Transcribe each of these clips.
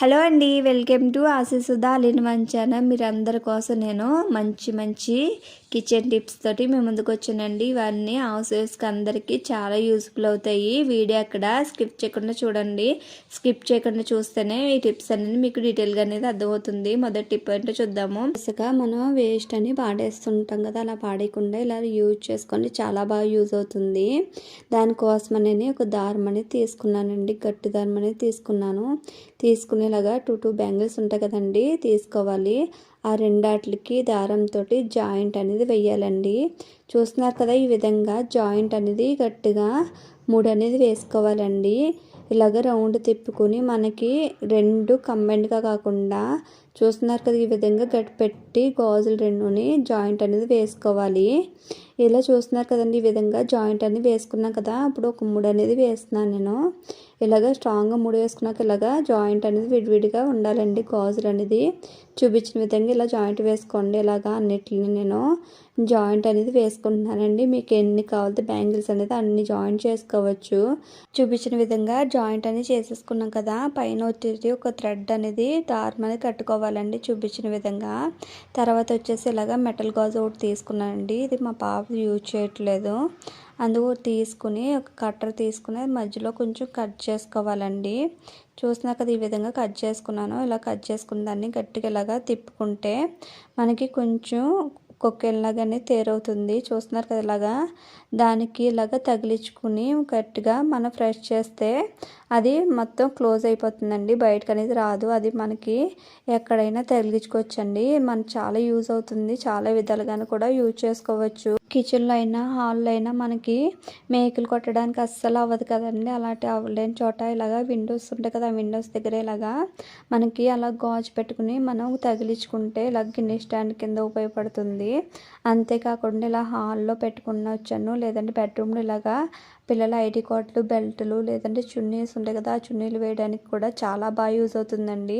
Hello అండి welcome to ఆశీసుధా అలిని మంచాన మీరు అందరి కోసం నేను మంచి మంచి కిచెన్ టిప్స్ తోటి మేము ముందుకు వచ్చానండి. ఇవన్నీ హౌస్ వైఫ్స్కి అందరికీ చాలా యూస్ఫుల్ అవుతాయి. వీడియో అక్కడ స్కిప్ చేయకుండా చూడండి. స్కిప్ చేయకుండా చూస్తేనే ఈ టిప్స్ అనేది మీకు డీటెయిల్గా అనేది అర్థమవుతుంది. మొదటి టిప్ అంటే చూద్దాము. ఇసుక మనం వేస్ట్ అని పాడేస్తుంటాం కదా అలా పాడేయకుండా ఇలా యూజ్ చేసుకొని చాలా బాగా యూజ్ అవుతుంది. దానికోసం అనేది ఒక దారం అనేది తీసుకున్నానండి. గట్టి దారం అనేది తీసుకున్నాను. తీసుకునేలాగా టూ టూ బ్యాంగిల్స్ ఉంటాయి కదండి తీసుకోవాలి. ఆ రెండాట్లకి దారంతో జాయింట్ అనేది వెయ్యాలండి. చూస్తున్నారు కదా ఈ విధంగా జాయింట్ అనేది గట్టిగా మూడు అనేది వేసుకోవాలండి. ఇలాగ రౌండ్ తిప్పుకొని మనకి రెండు కంబైన్డ్గా కాకుండా చూస్తున్నారు కదా ఈ విధంగా గట్టి పెట్టి గాజులు రెండుని జాయింట్ అనేది వేసుకోవాలి. ఇలా చూస్తున్నారు కదండి ఈ విధంగా జాయింట్ అనేది వేసుకున్నాం కదా అప్పుడు ఒక మూడు అనేది వేస్తున్నాను నేను. ఇలాగ స్ట్రాంగ్గా ముడి వేసుకున్నాక ఇలాగా జాయింట్ అనేది విడివిడిగా ఉండాలండి గాజులు అనేది. చూపించిన విధంగా ఇలా జాయింట్ వేసుకోండి ఇలాగా అన్నిటిని నేను. జాయింట్ అనేది వేసుకుంటున్నానండి. మీకు ఎన్ని కావాలంటే బ్యాంగిల్స్ అనేది అన్ని జాయింట్ చేసుకోవచ్చు. చూపించిన విధంగా జాయింట్ అనేది చేసేసుకున్నాం కదా పైన వచ్చేసి ఒక థ్రెడ్ అనేది దారం అనేది కట్టుకోవాలండి చూపించిన విధంగా. తర్వాత వచ్చేసి ఇలాగ మెటల్ గాజు ఒకటి తీసుకున్నానండి. ఇది మా పాప యూజ్ చేయట్లేదు. అందుకు తీసుకుని ఒక కట్టర్ తీసుకుని మధ్యలో కొంచెం కట్ చేసుకోవాలండి. చూసినా కదా ఈ విధంగా కట్ చేసుకున్నాను. ఇలా కట్ చేసుకున్న దాన్ని గట్టిగా ఇలాగా తిప్పుకుంటే మనకి కొంచెం కొక్కెల్లాగానే తేరవుతుంది. చూస్తున్నారు కదా ఇలాగా. దానికి ఇలాగ తగిలించుకుని గట్టిగా మనం ఫ్రెష్ చేస్తే అది మొత్తం క్లోజ్ అయిపోతుందండి. బయటకు అనేది రాదు. అది మనకి ఎక్కడైనా తగిలించుకోవచ్చండి. మనకు చాలా యూజ్ అవుతుంది. చాలా విధాలుగాను కూడా యూజ్ చేసుకోవచ్చు. కిచెన్లో అయినా హాల్లో అయినా మనకి మేకులు కొట్టడానికి అస్సలు అవ్వదు కదండి. అలాంటి అవ్వలేని చోట ఇలాగా విండోస్ ఉంటాయి కదా ఆ విండోస్ దగ్గర ఇలాగా మనకి అలా గాజు పెట్టుకుని మనం తగిలించుకుంటే ఇలా గిన్నె స్టాండ్ కింద ఉపయోగపడుతుంది. అంతేకాకుండా ఇలా హాల్లో పెట్టుకున్న వచ్చాను లేదంటే బెడ్రూమ్లో ఇలాగా పిల్లల ఐడి కార్డులు బెల్టులు లేదంటే చున్నీస్ ఉంటాయి కదా ఆ చున్నీలు వేయడానికి కూడా చాలా బాగా యూజ్ అవుతుందండి.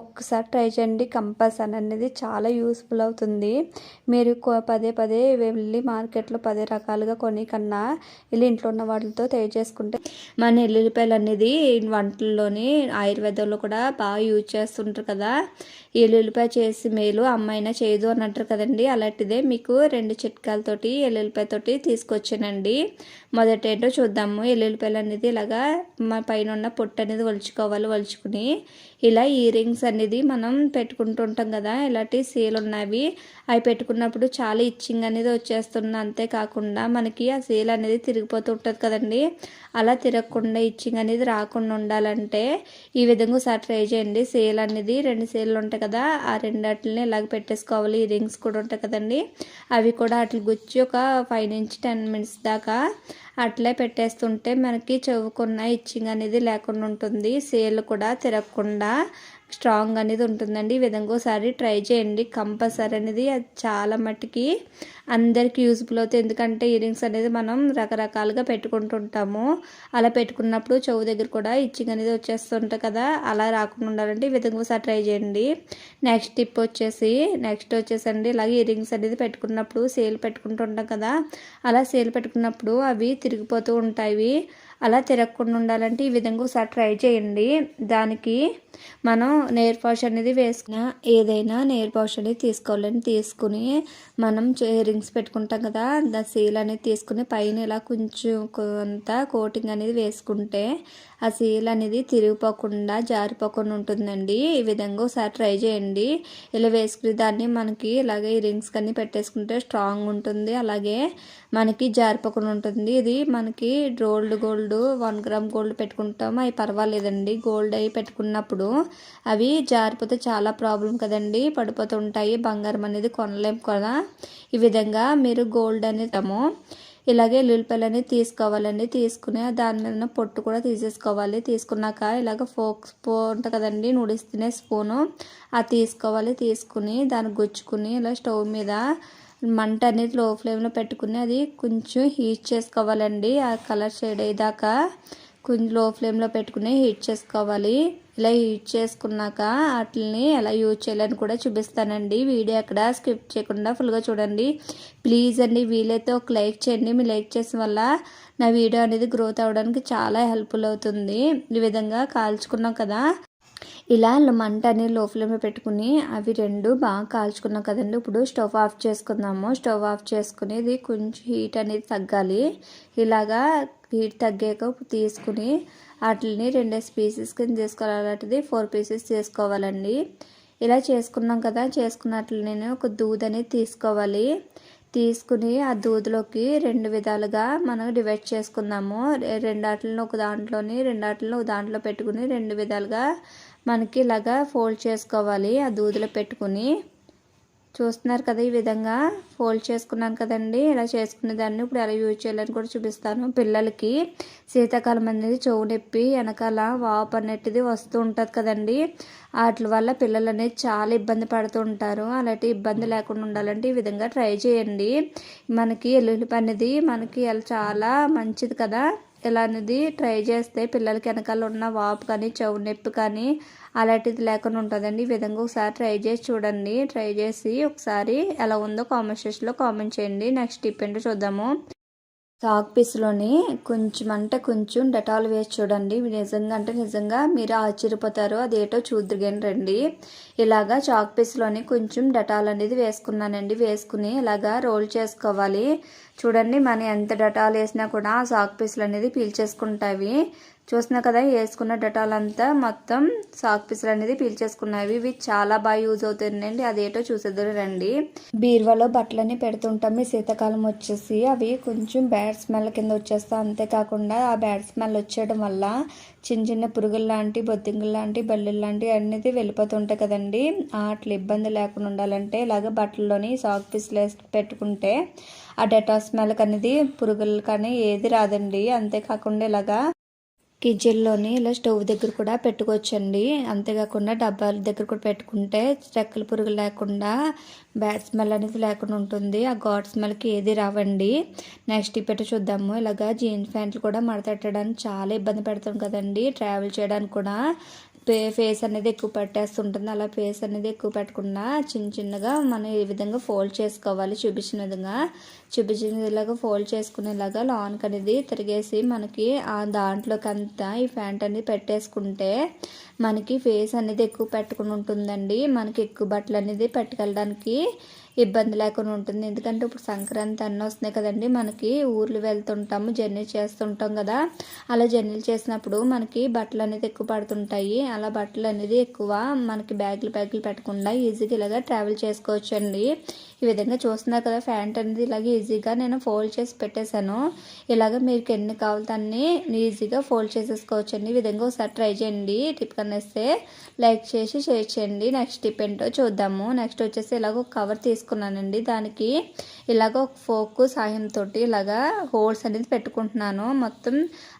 ఒక్కసారి ట్రై చేయండి. కంపల్స్ అనేది చాలా యూస్ఫుల్ అవుతుంది. మీరు పదే పదే వెళ్ళి మార్కెట్లో పదే రకాలుగా కొని కన్నా వెళ్ళి ఇంట్లో ఉన్న వాటితో తయారు చేసుకుంటే మన ఎల్లుల్లిపాయలు అనేది వంటల్లోని ఆయుర్వేదంలో కూడా బాగా యూజ్ చేస్తుంటారు కదా. ఎల్లుల్లిపాయ చేసి మేలు అమ్మాయినా చేయదు అని అంటారు కదండి. అలాంటిదే మీకు రెండు చిట్కాలతోటి ఎల్లుల్లిపాయతోటి తీసుకొచ్చానండి. మొదట ఏంటో చూద్దాము. ఎల్లుల్లిపాయలు అనేది ఇలాగా మా పైన ఉన్న పొట్టు అనేది ఒలుచుకోవాలి ఒలుచుకుని. ఇలా ఇయర్ రింగ్స్ అనేది మనం పెట్టుకుంటూ ఉంటాం కదా. ఇలాంటి సీలు ఉన్నవి అవి పెట్టుకున్నప్పుడు చాలా ఇచ్చింగ్ అనేది వచ్చేస్తుంది. అంతేకాకుండా మనకి ఆ సీల్ అనేది తిరిగిపోతూ ఉంటుంది కదండి. అలా తిరగకుండా ఇచ్చింగ్ అనేది రాకుండా ఉండాలంటే ఈ విధంగా ఒకసారి ట్రై చేయండి. సేల్ అనేది రెండు సేల్లు ఉంటాయి కదా ఆ రెండాటిని ఇలాగ పెట్టేసుకోవాలి? ఈ రింగ్స్ కూడా ఉంటాయి కదండి. అవి కూడా అట్లా గుచ్చి ఒక ఫైవ్ నుంచి టెన్ మినిట్స్ దాకా అట్లే పెట్టేస్తుంటే మనకి చెవుకున్న ఇచ్చింగ్ అనేది లేకుండా ఉంటుంది. సేల్ కూడా తిరగకుండా స్ట్రాంగ్ అనేది ఉంటుందండి. ఈ విధంగా ఒకసారి ట్రై చేయండి. కంపల్సరీ అనేది అది చాలా మట్టుకి అందరికీ యూజ్ఫుల్ అవుతాయి. ఎందుకంటే ఇయరింగ్స్ అనేది మనం రకరకాలుగా పెట్టుకుంటుంటాము. అలా పెట్టుకున్నప్పుడు చెవు దగ్గర కూడా ఇచ్చింగ్ అనేది వచ్చేస్తుంటుంది కదా. అలా రాకుండా ఉండాలంటే ఈ విధంగా ఒకసారి ట్రై చేయండి. నెక్స్ట్ టిప్ వచ్చేసి నెక్స్ట్ వచ్చేసండి. ఇలాగే ఇయరింగ్స్ అనేది పెట్టుకున్నప్పుడు సేల్ పెట్టుకుంటుంటాం కదా. అలా సేల్ పెట్టుకున్నప్పుడు అవి తిరిగిపోతూ ఉంటాయి. అలా తిరగకుండా ఉండాలంటే ఈ విధంగా ఒకసారి ట్రై చేయండి. దానికి మనం నెయిర్ పాష్ అనేది వేసుకున్న ఏదైనా నెయిర్ పాష్ అనేది తీసుకోవాలని తీసుకుని మనం రింగ్స్ పెట్టుకుంటాం కదా దా సీల్ అనేది తీసుకుని పైన ఇలా కొంచెం కొంత కోటింగ్ అనేది వేసుకుంటే ఆ సీల్ అనేది తిరిగిపోకుండా జారిపోకుండా ఉంటుందండి. ఈ విధంగా ఒకసారి ట్రై చేయండి. ఇలా వేసుకుని దాన్ని మనకి ఇలాగే ఈ రింగ్స్ కన్నీ పెట్టేసుకుంటే స్ట్రాంగ్ ఉంటుంది. అలాగే మనకి జారిపోకుండా ఉంటుంది. ఇది మనకి gold gold one gram gold పెట్టుకుంటాం అవి పర్వాలేదండి. గోల్డ్ అవి పెట్టుకున్నప్పుడు అవి జారిపోతే చాలా ప్రాబ్లం కదండి. పడిపోతుంటాయి. బంగారం అనేది కొనలేము కదా. ఈ విధంగా మీరు గోల్డ్ అనేది ఇలాగే ఎల్లుల్లిపాయలు అనేది తీసుకోవాలండి. తీసుకుని దాని మీద పొట్టు కూడా తీసేసుకోవాలి. తీసుకున్నాక ఇలాగ ఫోక్ స్పూన్ ఉంటుంది కదండి. నూడిల్స్ తినే స్పూను అది తీసుకోవాలి. తీసుకుని దాన్ని గుచ్చుకుని ఇలా స్టవ్ మీద మంట అనేది లో ఫ్లేమ్లో పెట్టుకుని అది కొంచెం హీట్ చేసుకోవాలండి. ఆ కలర్ షేడ్ అయ్యేదాకా కొంచెం లో ఫ్లేమ్లో పెట్టుకుని హీట్ చేసుకోవాలి. ఇలా హీట్ చేసుకున్నాక వాటిని ఎలా యూజ్ చేయాలని కూడా చూపిస్తానండి. వీడియో అక్కడ స్కిప్ చేయకుండా ఫుల్గా చూడండి. ప్లీజ్ అండి వీలైతే ఒక లైక్ చేయండి. మీ లైక్ చేసిన వల్ల నా వీడియో అనేది గ్రోత్ అవ్వడానికి చాలా హెల్ప్ఫుల్ అవుతుంది. ఈ విధంగా కాల్చుకున్నాం కదా. ఇలా మంట లో ఫ్లేమ్లో పెట్టుకుని అవి రెండు బాగా కాల్చుకున్నాం కదండి. ఇప్పుడు స్టవ్ ఆఫ్ చేసుకుందాము. స్టవ్ ఆఫ్ చేసుకుని ఇది కొంచెం హీట్ అనేది తగ్గాలి. ఇలాగా హీట్ తగ్గాక తీసుకుని వాటిని రెండేసి పీసెస్ కింద తీసుకోవాలి అలాంటిది ఫోర్ పీసెస్ చేసుకోవాలండి. ఇలా చేసుకున్నాం కదా చేసుకున్నట్లు నేను ఒక దూద్ అనేది తీసుకోవాలి. తీసుకుని ఆ దూదులోకి రెండు విధాలుగా మనం డివైడ్ చేసుకుందాము. రెండాట్లను ఒక దాంట్లోని రెండాట్లను ఒక దాంట్లో పెట్టుకుని రెండు విధాలుగా మనకి ఇలాగా ఫోల్డ్ చేసుకోవాలి ఆ దూదులో పెట్టుకుని. చూస్తున్నారు కదా ఈ విధంగా. ఫోల్డ్ చేసుకున్నాను కదండి. ఇలా చేసుకునే దాన్ని ఇప్పుడు ఎలా యూజ్ చేయాలని కూడా చూపిస్తాను. పిల్లలకి శీతాకాలం అనేది చెవు నొప్పి వెనకాల వాపు అనేటిది వస్తూ ఉంటుంది కదండి. వాటి వల్ల పిల్లలు అనేది చాలా ఇబ్బంది పడుతూ ఉంటారు. అలాంటి ఇబ్బంది లేకుండా ఉండాలంటే ఈ విధంగా ట్రై చేయండి. మనకి ఎల్లుల్లి అనేది మనకి చాలా మంచిది కదా. ఇలా అనేది ట్రై చేస్తే పిల్లలకి వెనకాల ఉన్న వాపు కానీ చెవు నొప్పి కానీ అలాంటిది లేకుండా ఉంటుందండి. ఈ విధంగా ఒకసారి ట్రై చేసి చూడండి. ట్రై చేసి ఒకసారి ఎలా ఉందో కామెంట్ సెక్షన్లో కామెంట్ చేయండి. నెక్స్ట్ టిప్ ఏంటో చూద్దాము. చాక్ పీస్లోని కొంచెం అంటే కొంచెం డెటాల్ వేసి చూడండి. నిజంగా అంటే నిజంగా మీరు ఆశ్చర్యపోతారు అదేటో చూద్దరుగాని రండి. ఇలాగా చాక్ పీస్లోని కొంచెం డెటాల్ అనేది వేసుకున్నానండి. వేసుకుని ఇలాగా రోల్ చేసుకోవాలి. చూడండి మనం ఎంత డటాల్ వేసినా కూడా ఆ సాక్ పీసులు అనేది పీల్చేసుకుంటాయి. చూస్తున్నా కదా వేసుకున్న డటాల్ అంతా మొత్తం సాక్ పీసులు అనేది పీల్చేసుకున్నవి ఇవి చాలా బాగా యూజ్ అవుతుందండి అదేటో చూసేద్దరు రండి. బీరువాలో బట్టలన్నీ పెడుతుంటాం. ఈ శీతాకాలం వచ్చేసి అవి కొంచెం బ్యాడ్ స్మెల్ కింద వచ్చేస్తా అంతేకాకుండా ఆ బ్యాడ్ స్మెల్ వచ్చేయడం వల్ల చిన్న చిన్న పురుగులు లాంటి బొద్దింగులు లాంటి బల్లులు లాంటివి అనేది వెళ్ళిపోతుంటాయి కదండి. అట్లా ఇబ్బంది లేకుండా ఉండాలంటే ఇలాగ బట్టల్లోని సాక్ పీస్లో పెట్టుకుంటే ఆ డెటాల్ స్మెల్ అనేది పురుగులు కానీ ఏది రాదండి. అంతేకాకుండా ఇలాగా కిచెన్లోని ఇలా స్టవ్ దగ్గర కూడా పెట్టుకోవచ్చండి. అంతేకాకుండా డబ్బాల దగ్గర కూడా పెట్టుకుంటే రెక్కల పురుగు లేకుండా బ్యాడ్ స్మెల్ అనేది లేకుండా ఉంటుంది. ఆ గాడ్ స్మెల్కి ఏది రావండి. నెక్స్ట్ పెట్టి చూద్దాము. ఇలాగా జీన్స్ ప్యాంట్లు కూడా మడతెట్టడానికి చాలా ఇబ్బంది పెడతాం కదండి. ట్రావెల్ చేయడానికి కూడా ఫేస్ అనేది ఎక్కువ పెట్టేస్తుంటుంది. అలా ఫేస్ అనేది ఎక్కువ పెట్టకుండా చిన్న చిన్నగా మనం ఈ విధంగా ఫోల్డ్ చేసుకోవాలి. చూపించిన విధంగా చూపించిన ఇలాగా ఫోల్డ్ చేసుకునేలాగా లాన్కి అనేది తిరిగేసి మనకి ఆ దాంట్లోకి అంతా ఈ ప్యాంట్ అనేది పెట్టేసుకుంటే మనకి ఫేస్ అనేది ఎక్కువ పెట్టుకుని ఉంటుందండి. మనకి ఎక్కువ బట్టలు అనేది పెట్టుకెళ్ళడానికి ఇబ్బంది లేకుండా ఉంటుంది. ఎందుకంటే ఇప్పుడు సంక్రాంతి అన్న వస్తున్నాయి కదండి. మనకి ఊర్లు వెళ్తుంటాము జర్నీ చేస్తుంటాం కదా. అలా జర్నీలు చేసినప్పుడు మనకి బట్టలు అనేది ఎక్కువ పడుతుంటాయి. అలా బట్టలు అనేది ఎక్కువ మనకి బ్యాగులు బ్యాగులు పెట్టకుండా ఈజీగా ఇలాగా ట్రావెల్ చేసుకోవచ్చండి. ఈ విధంగా చూస్తున్నారు కదా ప్యాంట్ అనేది ఇలాగ ఈజీగా నేను ఫోల్డ్ చేసి పెట్టేశాను. ఇలాగ మీకు ఎన్ని కావాలో అన్ని ఈజీగా ఫోల్డ్ చేసేసుకోవచ్చు అండి. ఈ విధంగా ఒకసారి ట్రై చేయండి. టిప్ కనేస్తే లైక్ చేసి షేర్ చేయండి. నెక్స్ట్ టిప్ ఏంటో చూద్దాము. నెక్స్ట్ వచ్చేసి ఇలాగ ఒక కవర్ తీసుకున్నానండి. దానికి ఇలాగ ఒక ఫోక్ సాయంతో ఇలాగా హోల్స్ అనేది పెట్టుకుంటున్నాను. మొత్తం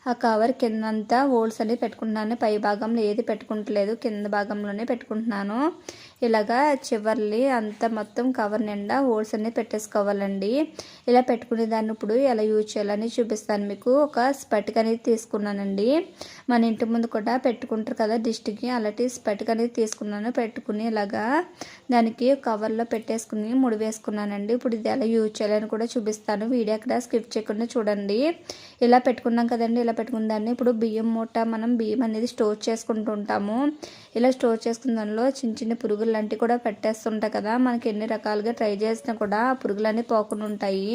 ఆ కవర్ కిందంతా హోల్స్ అనేది పెట్టుకుంటున్నాను. పై భాగంలో ఏది పెట్టుకుంటలేదు కింద భాగంలోనే పెట్టుకుంటున్నాను. ఇలాగా చివర్లి అంతా మొత్తం కవర్ నిండా హోల్స్ అన్ని పెట్టేసుకోవాలండి. ఇలా పెట్టుకునే దాన్ని ఇప్పుడు ఎలా యూజ్ చేయాలని చూపిస్తాను. మీకు ఒక స్పటిక్ అనేది తీసుకున్నానండి. మన ఇంటి ముందు కూడా పెట్టుకుంటారు కదా దిష్టికి. అలాంటి స్పటిక్ అనేది తీసుకున్నాను. పెట్టుకుని ఇలాగా దానికి కవర్లో పెట్టేసుకుని ముడి వేసుకున్నానండి ఇప్పుడు ఇది ఎలా యూజ్ చేయాలని కూడా చూపిస్తాను. వీడియో అక్కడ స్కిప్ చేయకుండా చూడండి. ఇలా పెట్టుకున్నాం కదండి. ఇలా పెట్టుకున్న దాన్ని ఇప్పుడు బియ్యం మూట మనం బియ్యం అనేది స్టోర్ చేసుకుంటుంటాము ఇలా స్టోర్ చేసుకున్న దానిలో చిన్న చిన్న పురుగులు లాంటివి కూడా పెట్టేస్తుంటాయి కదా. మనకి ఎన్ని రకాలుగా ట్రై చేసినా కూడా ఆ పురుగులన్నీ పోకుండా ఉంటాయి.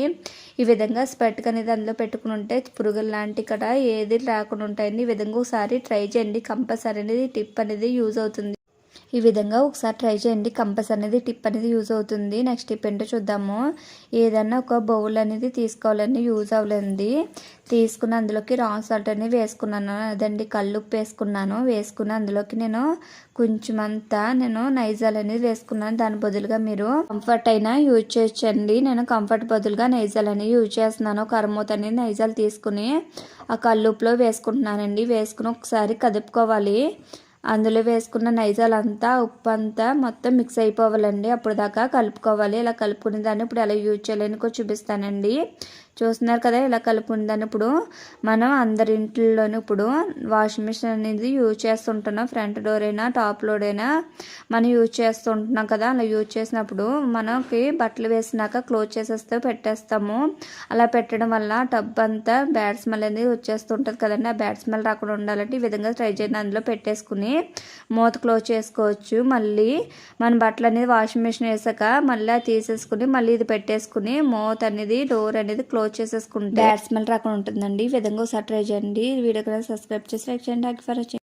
ఈ విధంగా స్పెట్క్ అనేది అందులో పెట్టుకుని ఉంటే పురుగులు లాంటివి కూడా ఏది రాకుండా ఉంటాయండి. ఈ విధంగా ఒకసారి ట్రై చేయండి. కంపల్సరీ అనేది టిప్ అనేది యూజ్ అవుతుంది. ఈ విధంగా ఒకసారి ట్రై చేయండి. కంపస్ అనేది టిప్ అనేది యూజ్ అవుతుంది. నెక్స్ట్ టిప్ ఏంటో చూద్దాము. ఏదన్నా ఒక బౌల్ అనేది తీసుకోవాలని యూజ్ అవ్వలేదు. తీసుకుని అందులోకి రాంగ్ సాల్ట్ అనేది వేసుకున్నాను. అదండి కల్లుప్పు వేసుకున్నాను. వేసుకుని అందులోకి నేను కొంచెం అంతా నేను నైజాల్ అనేది వేసుకున్నాను. దాని బదులుగా మీరు కంఫర్ట్ అయినా యూజ్ చేయొచ్చండి. నేను కంఫర్ట్ బదులుగా నైజాల్ అనేది యూజ్ చేస్తున్నాను. కరమూత అనేది నైజాల్ తీసుకుని ఆ కల్లుప్పులో వేసుకుంటున్నానండి. వేసుకుని ఒకసారి కదుపుకోవాలి. అందులో వేసుకున్న నైజాలంతా ఉప్పు అంతా మొత్తం మిక్స్ అయిపోవాలండి. అప్పుడు దాకా కలుపుకోవాలి. ఇలా కలుపుకునే దాన్ని ఇప్పుడు ఎలా యూజ్ చేయాలని కూడా చూపిస్తానండి. చూస్తున్నారు కదా ఇలా కలుపుకుందని ఇప్పుడు మనం అందరి ఇంట్లోనూ ఇప్పుడు వాషింగ్ మిషన్ అనేది యూజ్ చేస్తుంటున్నాం. ఫ్రంట్ డోర్ అయినా టాప్ లోడ్ అయినా మనం యూజ్ చేస్తుంటున్నాం కదా. అలా యూజ్ చేసినప్పుడు మనకి బట్టలు వేసినాక క్లోజ్ చేసేస్తే పెట్టేస్తాము. అలా పెట్టడం వల్ల టబ్ అంతా బ్యాడ్ స్మెల్ అనేది వచ్చేస్తుంటుంది కదండి. ఆ బ్యాడ్ స్మెల్ రాకుండా ఉండాలంటే ఈ విధంగా ట్రై చేయండి. అందులో పెట్టేసుకుని మూత క్లోజ్ చేసుకోవచ్చు. మళ్ళీ మన బట్టలు అనేది వాషింగ్ మిషన్ వేసాక మళ్ళీ అది తీసేసుకుని మళ్ళీ ఇది పెట్టేసుకుని మూత అనేది డోర్ అనేది క్లోజ్ చేసేసుకుంటే బ్యాడ్ స్మెల్ రాకుండా ఉంటుందండి. ఈ విధంగా ఒకసారి ట్రై చేయండి. వీడియో కూడా సబ్స్క్రైబ్ చేసి లైక్ చేయండి. Thank for